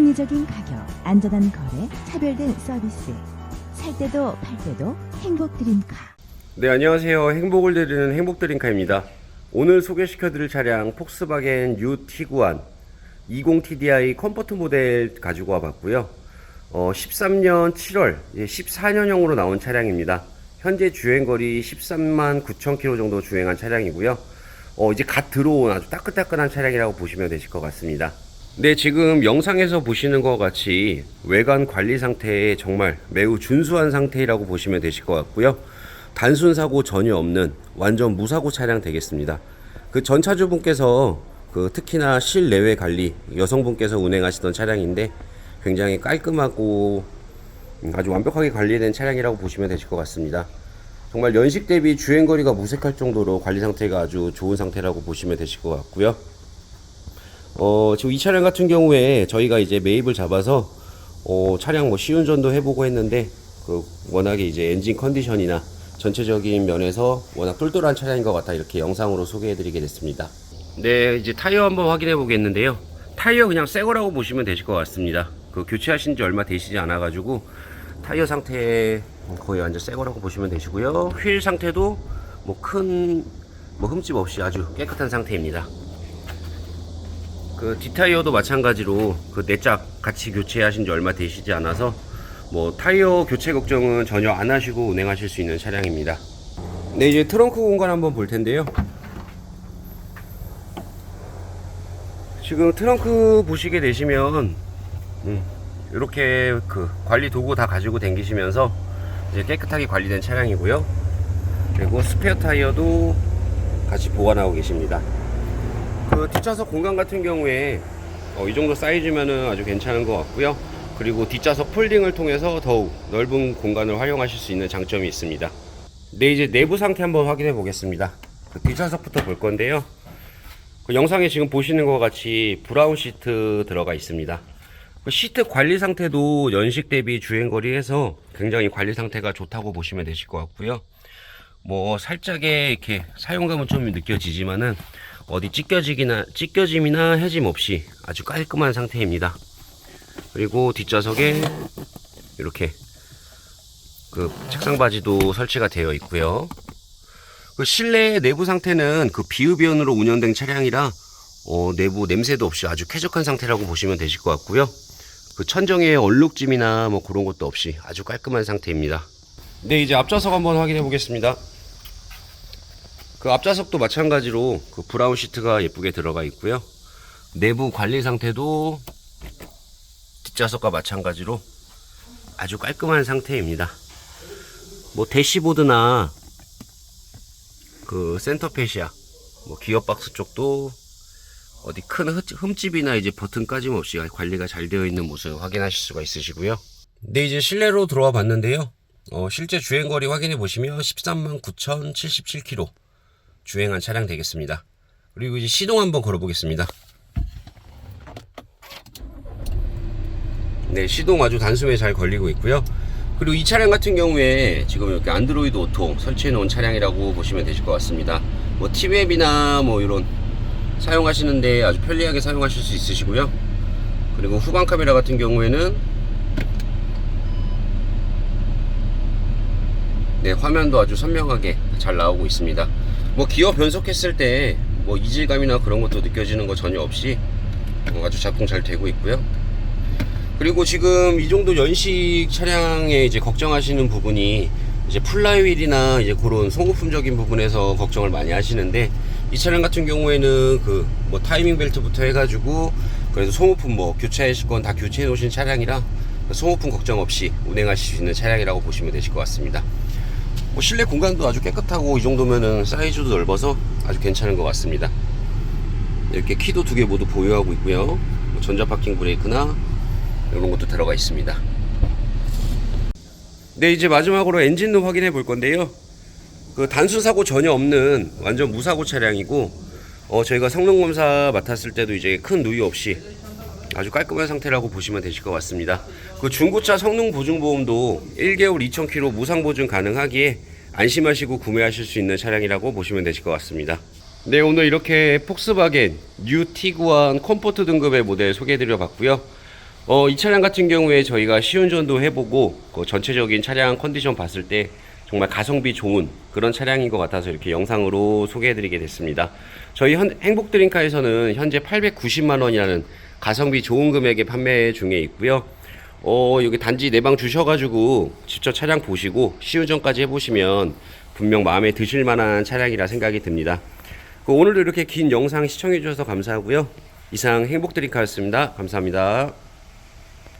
합리적인 가격, 안전한 거래, 차별된 서비스. 살 때도 팔 때도 행복 드림카. 네, 안녕하세요. 행복을 드리는 행복 드림카입니다. 오늘 소개시켜 드릴 차량 폭스바겐 U 티구안 20 TDI 컴포트 모델 가지고 와 봤고요. 어, 13년 7월 14년형으로 나온 차량입니다. 현재 주행거리 13만 9천 킬로 정도 주행한 차량이고요. 어, 이제 갓 들어온 아주 따끈따끈한 차량이라고 보시면 되실 것 같습니다. 네, 지금 영상에서 보시는 것 같이 외관 관리 상태에 정말 매우 준수한 상태라고 보시면 되실 것 같고요. 단순 사고 전혀 없는 완전 무사고 차량 되겠습니다. 그 전 차주분께서 그 특히나 실내외 관리 여성분께서 운행하시던 차량인데 굉장히 깔끔하고 음, 아주 완벽하게 관리된 차량이라고 보시면 되실 것 같습니다. 정말 연식 대비 주행 거리가 무색할 정도로 관리 상태가 아주 좋은 상태라고 보시면 되실 것 같고요. 어, 지금 이 차량 같은 경우에 저희가 이제 매입을 잡아서 어, 차량 뭐 시운전도 해보고 했는데 그 워낙에 이제 엔진 컨디션이나 전체적인 면에서 워낙 똘똘한 차량인 것 같아 이렇게 영상으로 소개해드리게 됐습니다. 네, 이제 타이어 한번 확인해 보겠는데요. 타이어 그냥 새 거라고 보시면 되실 것 같습니다. 그 교체하신 지 얼마 되시지 않아 가지고 타이어 상태 거의 완전 새 거라고 보시면 되시고요. 휠 상태도 뭐 큰뭐 흠집 없이 아주 깨끗한 상태입니다. 그 뒷타이어도 마찬가지로 그 내짝 같이 교체하신 지 얼마 되시지 않아서 뭐 타이어 교체 걱정은 전혀 안 하시고 운행하실 수 있는 차량입니다. 네 이제 트렁크 공간 한번 볼 텐데요. 지금 트렁크 보시게 되시면 음, 이렇게 그 관리 도구 다 가지고 다니시면서 이제 깨끗하게 관리된 차량이고요. 그리고 스페어 타이어도 같이 보관하고 계십니다. 그 뒷좌석 공간 같은 경우에 어, 이 정도 사이즈면은 아주 괜찮은 것 같고요. 그리고 뒷좌석 폴딩을 통해서 더욱 넓은 공간을 활용하실 수 있는 장점이 있습니다. 네, 이제 내부 상태 한번 확인해 보겠습니다. 그 뒷좌석부터 볼 건데요. 그 영상에 지금 보시는 것 같이 브라운 시트 들어가 있습니다. 그 시트 관리 상태도 연식 대비 주행거리에서 굉장히 관리 상태가 좋다고 보시면 되실 것 같고요. 뭐 살짝의 이렇게 사용감은 좀 느껴지지만은 어디 찢겨지기나 찢겨짐이나 해짐 없이 아주 깔끔한 상태입니다. 그리고 뒷좌석에 이렇게 그 책상 바지도 설치가 되어 있고요. 그 실내 내부 상태는 그 비흡연으로 운영된 차량이라 어, 내부 냄새도 없이 아주 쾌적한 상태라고 보시면 되실 것 같고요. 그 천정에 얼룩짐이나 뭐 그런 것도 없이 아주 깔끔한 상태입니다. 네, 이제 앞좌석 한번 확인해 보겠습니다. 그 앞좌석도 마찬가지로 그 브라운 시트가 예쁘게 들어가 있고요. 내부 관리 상태도 뒷좌석과 마찬가지로 아주 깔끔한 상태입니다. 뭐 대시보드나 그 센터페시아, 뭐 기어박스 쪽도 어디 큰 흠- 흠집이나 이제 버튼 까짐 없이 관리가 잘 되어 있는 모습 확인하실 수가 있으시고요. 네, 이제 실내로 들어와 봤는데요. 어, 실제 주행거리 확인해 보시면 13만 9,077km 주행한 차량 되겠습니다. 그리고 이제 시동 한번 걸어 보겠습니다. 네, 시동 아주 단숨에 잘 걸리고 있고요. 그리고 이 차량 같은 경우에 지금 이렇게 안드로이드 오토 설치해 놓은 차량이라고 보시면 되실 것 같습니다. 뭐 티웹이나 뭐 이런 사용하시는데 아주 편리하게 사용하실 수 있으시고요. 그리고 후방 카메라 같은 경우에는 네, 화면도 아주 선명하게 잘 나오고 있습니다. 뭐 기어 변속했을 때 뭐 이질감이나 그런 것도 느껴지는 거 전혀 없이 어, 아주 작동 잘 되고 있고요. 그리고 지금 이 정도 연식 차량에 이제 걱정하시는 부분이 이제 플라이휠이나 이제 그런 소모품적인 부분에서 걱정을 많이 하시는데 이 차량 같은 경우에는 그 뭐 타이밍 벨트부터 해가지고 그래서 소모품 뭐 교체하실 건 다 교체해 놓으신 차량이라 소모품 걱정 없이 운행하실 수 있는 차량이라고 보시면 되실 것 같습니다. 뭐 실내 공간도 아주 깨끗하고 이 정도면은 사이즈도 넓어서 아주 괜찮은 것 같습니다. 이렇게 키도 두 개 모두 보유하고 있고요. 뭐 전자 파킹 브레이크나 이런 것도 들어가 있습니다. 네, 이제 마지막으로 엔진룸 확인해 볼 건데요. 그 단순 사고 전혀 없는 완전 무사고 차량이고, 어, 저희가 성능 검사 맡았을 때도 이제 큰 누유 없이 아주 깔끔한 상태라고 보시면 되실 것 같습니다. 그 중고차 성능 보증 보험도 1개월 2,000km 무상 보증 가능하기에 안심하시고 구매하실 수 있는 차량이라고 보시면 되실 것 같습니다. 네, 오늘 이렇게 폭스바겐 뉴 티구안 컴포트 등급의 모델 소개해 드려 봤고요. 어, 이 차량 같은 경우에 저희가 시운전도 해보고 그 전체적인 차량 컨디션 봤을 때 정말 가성비 좋은 그런 차량인 것 같아서 이렇게 영상으로 소개해드리게 됐습니다. 저희 현- 행복드림카에서는 현재 890만 원이라는 가성비 좋은 금액에 판매 중에 있고요. 어, 여기 단지 내방 주셔가지고 직접 차량 보시고 시운전까지 해보시면 분명 마음에 드실 만한 차량이라 생각이 듭니다. 그 오늘도 이렇게 긴 영상 시청해주셔서 감사하고요. 이상 행복드림카였습니다. 감사합니다.